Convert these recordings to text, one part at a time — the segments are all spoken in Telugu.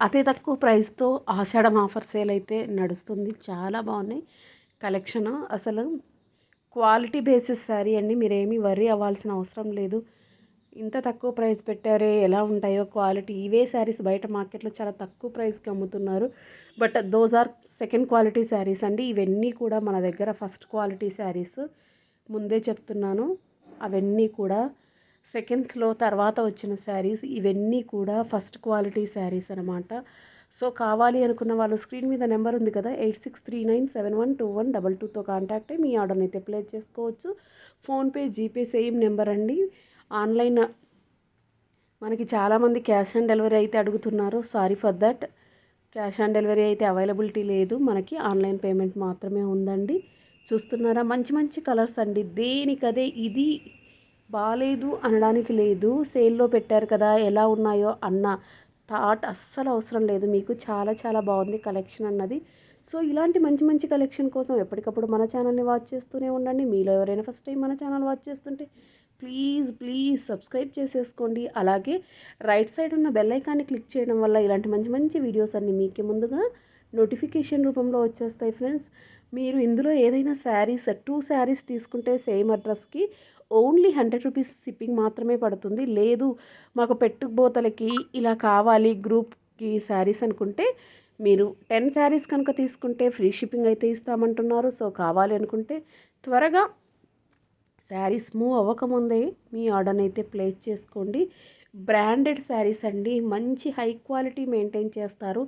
అతి తక్కువ ప్రైస్తో ఆషాఢం ఆఫర్ సేల్ అయితే నడుస్తుంది. చాలా బాగున్నాయి. కలెక్షన్ అసలు క్వాలిటీ బేసిస్ శారీ అండి. మీరేమీ వర్రీ అవ్వాల్సిన అవసరం లేదు. ఇంత తక్కువ ప్రైస్ పెట్టారే ఎలా ఉంటాయో క్వాలిటీ ఇవే శారీస్ బయట మార్కెట్లో చాలా తక్కువ ప్రైస్కి అమ్ముతున్నారు. But those are second quality saris అండి. ఇవన్నీ కూడా మన దగ్గర ఫస్ట్ క్వాలిటీ శారీస్. ముందే చెప్తున్నాను. అవన్నీ కూడా సెకండ్స్లో తర్వాత వచ్చిన శారీస్ ఇవన్నీ కూడా ఫస్ట్ క్వాలిటీ శారీస్ అనమాట సో కావాలి అనుకున్న వాళ్ళు స్క్రీన్ మీద నెంబర్ ఉంది కదా eight six three nine seven one two one double టూతో కాంటాక్ట్ అయ్యి మీ ఆర్డర్ని అయితే ప్లేస్ చేసుకోవచ్చు. ఫోన్పే జీపే సేమ్ నెంబర్ అండి. ఆన్లైన్ మనకి చాలామంది క్యాష్ ఆన్ డెలివరీ అయితే అడుగుతున్నారు. Sorry for that. Cash on delivery అయితే అవైలబిలిటీ లేదు. మనకి ఆన్లైన్ పేమెంట్ మాత్రమే ఉందండి. చూస్తున్నారా? మంచి మంచి కలర్స్ అండి. దేనికదే ఇది బాగాలేదు అనడానికి లేదు. సేల్లో పెట్టారు కదా ఎలా ఉన్నాయో అన్న థాట్ అస్సలు అవసరం లేదు. మీకు చాలా చాలా బాగుంది కలెక్షన్ అన్నది. సో ఇలాంటి మంచి మంచి కలెక్షన్ కోసం ఎప్పటికప్పుడు మన ఛానల్ని వాచ్ చేస్తూనే ఉండండి. మీలో ఎవరైనా ఫస్ట్ టైం మన ఛానల్ వాచ్ చేస్తుంటే ప్లీజ్ ప్లీజ్ సబ్స్క్రైబ్ చేసేసుకోండి. అలాగే రైట్ సైడ్ ఉన్న బెల్ ఐకాన్ని క్లిక్ చేయడం వల్ల ఇలాంటి మంచి మంచి వీడియోస్ అన్నీ మీకే ముందుగా నోటిఫికేషన్ రూపంలో వచ్చేస్తాయి ఫ్రెండ్స్. మీరు ఇందులో ఏదైనా శారీస్ టూ శారీస్ తీసుకుంటే సేమ్ అడ్రస్కి ఓన్లీ హండ్రెడ్ రూపీస్ షిప్పింగ్ మాత్రమే పడుతుంది. లేదు మాకు పెట్టుబోతలకి ఇలా కావాలి గ్రూప్కి శారీస్ అనుకుంటే మీరు టెన్ శారీస్ కనుక తీసుకుంటే ఫ్రీ షిప్పింగ్ అయితే ఇస్తామంటున్నారు. సో కావాలి అనుకుంటే త్వరగా శారీస్ మూవ్ అవ్వకముందే మీ ఆర్డర్ని అయితే ప్లేస్ చేసుకోండి. బ్రాండెడ్ శారీస్ అండి. మంచి హై క్వాలిటీ మెయింటైన్ చేస్తారు.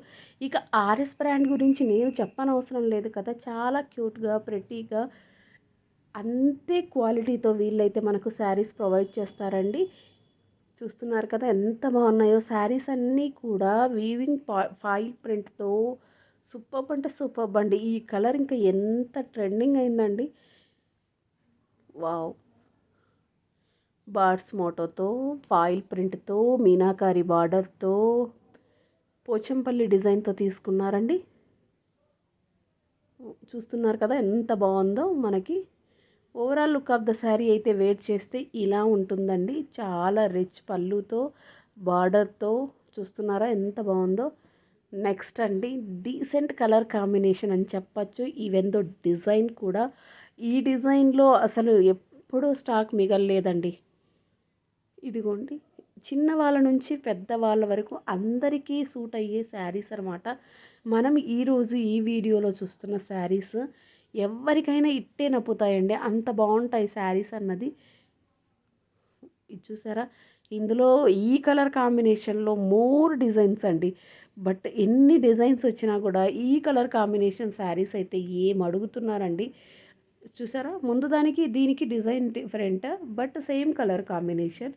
ఇక ఆర్ఎస్ బ్రాండ్ గురించి నేను చెప్పనవసరం లేదు కదా. చాలా క్యూట్గా ప్రెట్టీగా అంతే క్వాలిటీతో వీళ్ళైతే మనకు శారీస్ ప్రొవైడ్ చేస్తారండి. చూస్తున్నారు కదా ఎంత బాగున్నాయో. శారీస్ అన్నీ కూడా వీవింగ్ ఫాయిల్ ప్రింట్తో సూపర్ అంటే సూపర్ అండి. ఈ కలర్ ఇంకా ఎంత ట్రెండింగ్ అయిందండి. వావ్. బార్డ్స్ మోటోతో ఫాయిల్ ప్రింట్తో మీనాకారి బార్డర్తో పోచంపల్లి డిజైన్తో తీసుకున్నారండి. చూస్తున్నారు కదా ఎంత బాగుందో మనకి. Overall look of the sari అయితే వేర్ చేస్తే ఇలా ఉంటుందండి. చాలా రిచ్ పళ్ళుతో బార్డర్తో చూస్తున్నారా ఎంత బాగుందో. నెక్స్ట్ అండి డీసెంట్ కలర్ కాంబినేషన్ అని చెప్పచ్చు. ఈవెందో డిజైన్ కూడా ఈ డిజైన్లో అసలు ఎప్పుడూ స్టాక్ మిగలలేదండి. ఇదిగోండి చిన్న వాళ్ళ నుంచి పెద్ద వాళ్ళ వరకు అందరికీ సూట్ అయ్యే శారీస్ అనమాట మనం ఈరోజు ఈ వీడియోలో చూస్తున్న శారీస్ ఎవరికైనా ఇట్టే నప్పుతాయండి. అంత బాగుంటాయి శారీస్ అన్నది. ఇది చూసారా? ఇందులో ఈ కలర్ కాంబినేషన్లో మోర్ డిజైన్స్ అండి. బట్ ఎన్ని డిజైన్స్ వచ్చినా కూడా ఈ కలర్ కాంబినేషన్ శారీస్ అయితే ఏం అడుగుతున్నారండి. చూసారా? ముందు దానికి దీనికి design different but same colour combination.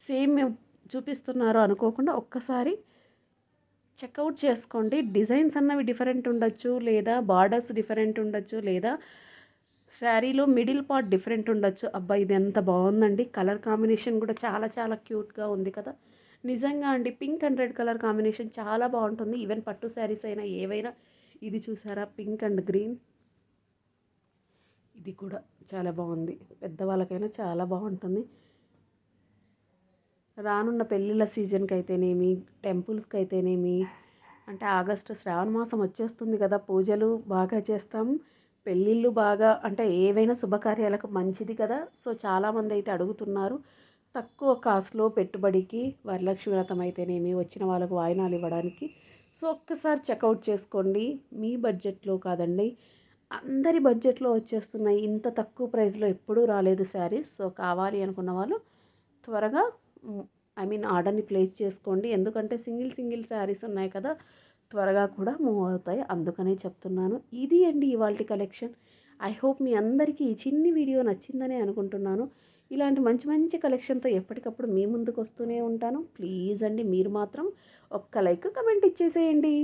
Same చూపిస్తున్నారు అనుకోకుండా ఒక్కసారి చెక్అవుట్ చేసుకోండి. డిజైన్స్ అన్నవి డిఫరెంట్ ఉండొచ్చు లేదా బార్డర్స్ డిఫరెంట్ ఉండొచ్చు లేదా శారీలో మిడిల్ పార్ట్ డిఫరెంట్ ఉండొచ్చు. అబ్బా ఇది ఎంత బాగుందండి. కలర్ కాంబినేషన్ కూడా చాలా చాలా క్యూట్గా ఉంది కదా. నిజంగా అండి pink and red colour combination చాలా బాగుంటుంది. ఈవెన్ పట్టు శారీస్ అయినా ఏవైనా. ఇది చూసారా? Pink and green. ఇది కూడా చాలా బాగుంది. పెద్దవాళ్ళకైనా చాలా బాగుంటుంది. రానున్న పెళ్ళిళ్ళ సీజన్కి అయితేనేమి టెంపుల్స్కి అయితేనేమి అంటే ఆగస్టు శ్రావణ మాసం వచ్చేస్తుంది కదా పూజలు బాగా చేస్తాం పెళ్ళిళ్ళు బాగా అంటే ఏవైనా శుభకార్యాలకు మంచిది కదా సో చాలామంది అయితే అడుగుతున్నారు. తక్కువ కాస్ట్లో పెట్టుబడికి వరలక్ష్మి వ్రతం అయితేనేమి వచ్చిన వాళ్ళకు వాయినాలు ఇవ్వడానికి. సో ఒక్కసారి చెక్అవుట్ చేసుకోండి మీ బడ్జెట్లో కాదండి అందరి బడ్జెట్లో వచ్చేస్తున్నాయి ఇంత తక్కువ ప్రైస్లో ఎప్పుడూ రాలేదు శారీస్ సో కావాలి అనుకున్న వాళ్ళు త్వరగా ఐ మీన్ ఆర్డర్ని ప్లేస్ చేసుకోండి. ఎందుకంటే సింగిల్ సింగిల్ శారీస్ ఉన్నాయి కదా త్వరగా కూడా మూవ్ అవుతాయి. అందుకనే చెప్తున్నాను. ఇది అండి ఇవాళ కలెక్షన్. ఐ హోప్ మీ అందరికీ ఈ చిన్ని వీడియో నచ్చిందనే అనుకుంటున్నాను. ఇలాంటి మంచి మంచి కలెక్షన్తో ఎప్పటికప్పుడు మీ ముందుకు వస్తూనే ఉంటాను. ప్లీజ్ అండి మీరు మాత్రం ఒక్క లైక్ కమెంట్ ఇచ్చేసేయండి.